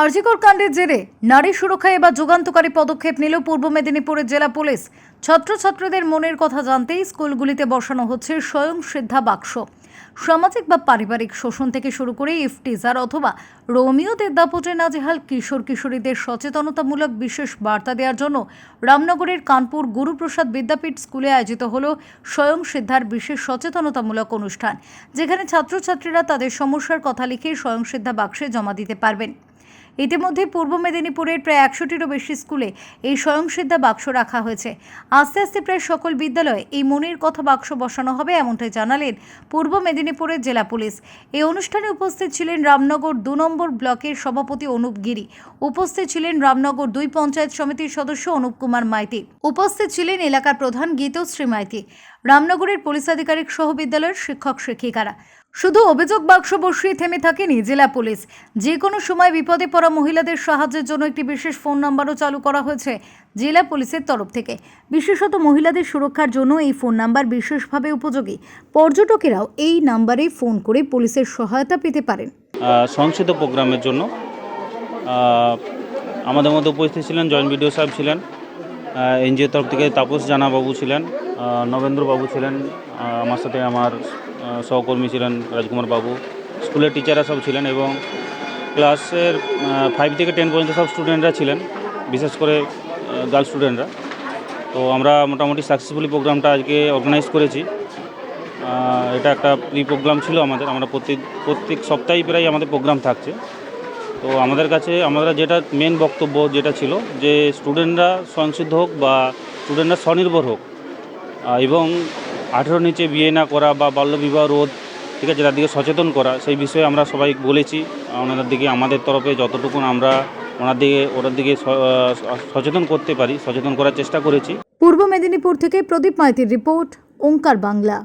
আরজিকর কাণ্ডের জেরে নারী সুরক্ষায় এবার যুগান্তকারী পদক্ষেপ নিল পূর্ব মেদিনীপুরের জেলা পুলিশ। ছাত্রছাত্রীদের মনের কথা জানতেই স্কুলগুলিতে বসানো হচ্ছে স্বয়ং সিদ্ধা বাক্স। সামাজিক বা পারিবারিক শোষণ থেকে শুরু করে ইফটিজার অথবা রোমিওদের দাপটে নাজেহাল কিশোর কিশোরীদের সচেতনতামূলক বিশেষ বার্তা দেওয়ার জন্য রামনগরের কানপুর গুরুপ্রসাদ বিদ্যাপীঠ স্কুলে আয়োজিত হল স্বয়ং সিদ্ধার বিশেষ সচেতনতামূলক অনুষ্ঠান, যেখানে ছাত্রছাত্রীরা তাদের সমস্যার কথা লিখে স্বয়ং সিদ্ধা বাক্সে জমা দিতে পারবেন। ইতিমধ্যে পূর্ব মেদিনীপুরের প্রায় একশোটিরও বেশি স্কুলে এই স্বয়ংসিদ্ধা বাক্স রাখা হয়েছে। আস্তে আস্তে প্রায় সকল বিদ্যালয়ে এই মনির কথা বাক্স বসানো হবে এমনটাই জানালেন পূর্ব মেদিনীপুরের জেলা পুলিশ। এই অনুষ্ঠানে উপস্থিত ছিলেন রামনগর দু নম্বর ব্লকের সভাপতি অনুপ গিরি। উপস্থিত ছিলেন রামনগর দুই পঞ্চায়েত সমিতির সদস্য অনুপ কুমার মাইতি। উপস্থিত ছিলেন এলাকার প্রধান গীতশ্রী মাইতি। রামনগরের পুলিশ আধিকারিক সহ বিদ্যালয়ের শিক্ষক শিক্ষিকারা। শুধু অভিযোগ বাক্স বসিয়ে থেমে থাকেনি জেলা পুলিশ। যে কোনো সময় বিপদে পড়া মহিলাদের সাহায্যের জন্য একটি বিশেষ ফোন নাম্বারও চালু করা হয়েছে জেলা পুলিশের তরফ থেকে। বিশেষত মহিলাদের সুরক্ষার জন্য এই ফোন নাম্বার বিশেষভাবে উপযোগী। পর্যটকেরাও এই নাম্বারে ফোন করে পুলিশের সহায়তা পেতে পারেন। সংসদ প্রোগ্রামের জন্য। আমাদের মধ্যে উপস্থিত ছিলেন, জয়েন্ট বিডিও সাহেব ছিলেন এনজিওর তরফ থেকে তাপস জানা বাবু ছিলেন নবেন্দ্র বাবু ছিলেন আমার সাথে আমার সহকর্মী ছিলেন রাজকুমার বাবু। স্কুলের টিচাররা সব ছিলেন এবং ক্লাসের ফাইভ থেকে টেন পর্যন্ত সব স্টুডেন্টরা ছিলেন, বিশেষ করে গার্ল স্টুডেন্টরা তো আমরা মোটামুটি সাকসেসফুলি প্রোগ্রামটা আজকে অর্গানাইজ করেছি। এটা একটা প্রি প্রোগ্রাম ছিল আমাদের, আমরা প্রত্যেক প্রত্যেক সপ্তাহে প্রায় আমাদের প্রোগ্রাম থাকছে। তো আমাদের কাছে, আমরা যেটা মেন বক্তব্য যেটা ছিল যে স্টুডেন্টরা স্বয়ংসিদ্ধ হোক বা স্টুডেন্টরা স্বনির্ভর হোক এবং আঠেরো নিচে বিয়ে না করা বা বাল্যবিবাহ রোধ, ঠিক আছে তাদেরকে সচেতন করা, সেই বিষয়ে আমরা সবাই বলেছি। ওনাদের দিকে, আমাদের তরফে যতটুকু আমরা ওনার দিকে ওনার দিকে সচেতন করতে পারি, সচেতন করার চেষ্টা করেছি। পূর্ব মেদিনীপুর থেকে প্রদীপ মাইতির রিপোর্ট, ওঙ্কার বাংলা।